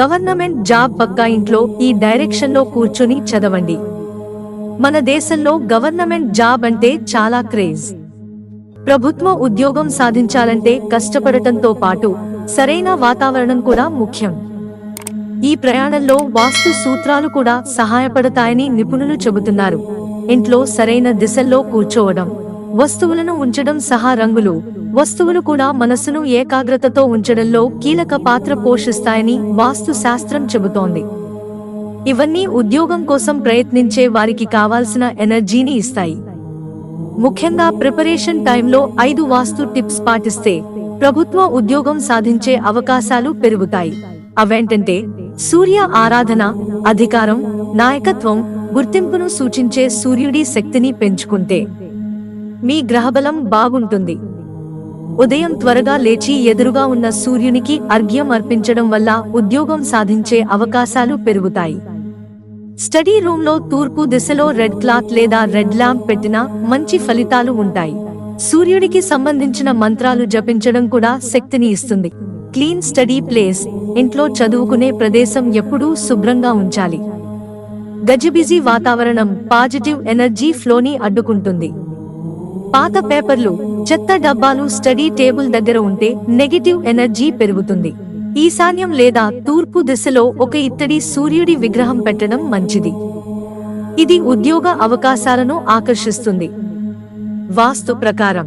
Government job పక్కా ఇంట్లో ఈ డైరెక్షన్లో కూర్చుని చదవండి. మన దేశంలో గవర్నమెంట్ జాబ్ అంటే చాలా క్రేజ్. ప్రభుత్వ ఉద్యోగం సాధించాలంటే కష్టపడటంతో పాటు సరైన వాతావరణం కూడా ముఖ్యం. ఈ ప్రయాణంలో వాస్తు సూత్రాలు కూడా సహాయపడతాయని నిపుణులు చెబుతున్నారు. ఇంట్లో సరైన దిశల్లో కూర్చోవడం. వస్తువులను ఉంచడం సహా రంగులు. వస్తువులు కూడా మనస్సును ఏకాగ్రతతో ఉంచడంలో కీలక పాత్ర పోషిస్తాయని వాస్తు శాస్త్రం చెబుతోంది. ఇవన్నీ ఉద్యోగం కోసం ప్రయత్నించే వారికి కావాల్సిన ఎనర్జీని ఇస్తాయి. ముఖ్యంగా ప్రిపరేషన్ టైంలో ఐదు వాస్తు టిప్స్ పాటిస్తే ప్రభుత్వ ఉద్యోగం సాధించే అవకాశాలు పెరుగుతాయి. అవేంటంటే సూర్య ఆరాధన అధికారం నాయకత్వం గుర్తింపును సూచించే సూర్యుడి శక్తిని పెంచుకుంటే. మీ గ్రహబలం బాగుంటుంది. ఉదయం త్వరగా లేచి ఎదురుగా ఉన్న సూర్యునికి అర్ఘ్యం అర్పించడం వల్ల ఉద్యోగం సాధించే అవకాశాలు పెరుగుతాయి. స్టడీ రూమ్లో తూర్పు దిశలో రెడ్ క్లాత్ లేదా రెడ్ ల్యాంప్ పెట్టినా మంచి ఫలితాలు ఉంటాయి. సూర్యుడికి సంబంధించిన మంత్రాలు జపించడం కూడా శక్తిని ఇస్తుంది. క్లీన్ స్టడీ ప్లేస్ ఇంట్లో చదువుకునే ప్రదేశం ఎప్పుడూ శుభ్రంగా ఉంచాలి. గజిబిజీ వాతావరణం పాజిటివ్ ఎనర్జీ ఫ్లోని అడ్డుకుంటుంది. పాత పేపర్లు చెత్త డబ్బాలు స్టడీ టేబుల్ దగ్గర ఉంటే నెగటివ్ ఎనర్జీ పెరుగుతుంది. ఈశాన్యం లేదా తూర్పు దిశలో ఒక ఇత్తడి సూర్యుడి విగ్రహం పెట్టడం మంచిది. ఇది ఉద్యోగ అవకాశాలను ఆకర్షిస్తుంది. వాస్తు ప్రకారం.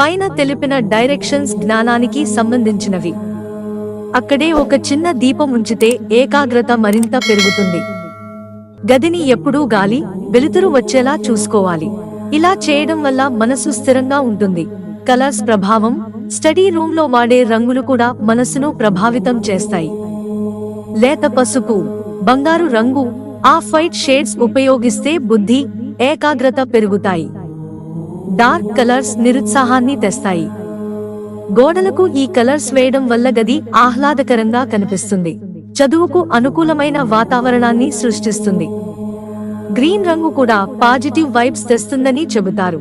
పైన తెలిపిన డైరెక్షన్స్ జ్ఞానానికి సంబంధించినవి. అక్కడే ఒక చిన్న దీపం ఉంచితే ఏకాగ్రత మరింత పెరుగుతుంది. గదిని ఎప్పుడూ గాలి వెలుతురు వచ్చేలా చూసుకోవాలి. ఇలా చేయడం వల్ల మనసు స్థిరంగా ఉంటుంది. కలర్స్ ప్రభావం స్టడీ రూమ్లో వాడే రంగులు కూడా మనసును ప్రభావితం చేస్తాయి. లేత పసుపు బంగారు రంగు ఆఫ్ వైట్ షేడ్స్ ఉపయోగిస్తే బుద్ధి ఏకాగ్రత పెరుగుతాయి. డార్క్ కలర్స్ నిరుత్సాహాన్ని తెస్తాయి. గోడలకు ఈ కలర్స్ వేయడం వల్ల గది ఆహ్లాదకరంగా కనిపిస్తుంది. చదువుకు అనుకూలమైన వాతావరణాన్ని సృష్టిస్తుంది. గ్రీన్ రంగు కూడా పాజిటివ్ వైబ్స్ తెస్తుందని చెబుతారు.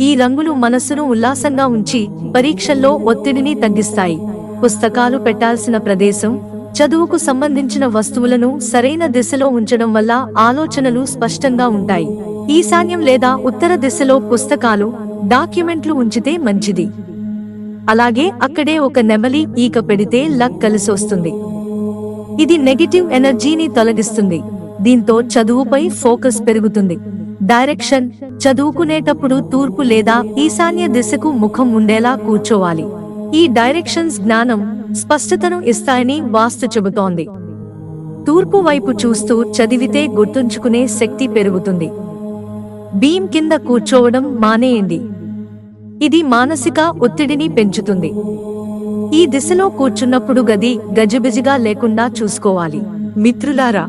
ఈ రంగులు మనస్సును ఉల్లాసంగా ఉంచి పరీక్షల్లో ఒత్తిడిని తగ్గిస్తాయి. పుస్తకాలు పెట్టాల్సిన ప్రదేశం చదువుకు సంబంధించిన వస్తువులను సరైన దిశలో ఉంచడం వల్ల ఆలోచనలు స్పష్టంగా ఉంటాయి. ఈశాన్యం లేదా ఉత్తర దిశలో పుస్తకాలు డాక్యుమెంట్లు ఉంచితే మంచిది. అలాగే అక్కడే ఒక నెమలి ఈక పెడితే లక్ కలిసొస్తుంది. ఇది నెగిటివ్ ఎనర్జీని తొలగిస్తుంది. దీంతో చదువుపై ఫోకస్ పెరుగుతుంది. డైరెక్షన్ చదువుకునేటప్పుడు తూర్పు లేదా ఈశాన్య దిశకు ముఖం ఉండేలా కూర్చోవాలి. ఈ డైరెక్షన్స్ జ్ఞానం స్పష్టతను ఇస్తాయని వాస్తు చెబుతోంది. తూర్పు వైపు చూస్తూ చదివితే గుర్తుంచుకునే శక్తి పెరుగుతుంది. బీమ్ కింద కూర్చోవడం మానేయండి. ఇది మానసిక ఒత్తిడిని పెంచుతుంది. ఈ దిశలో కూర్చున్నప్పుడు గది గజిబిజిగా లేకుండా చూసుకోవాలి. మిత్రులారా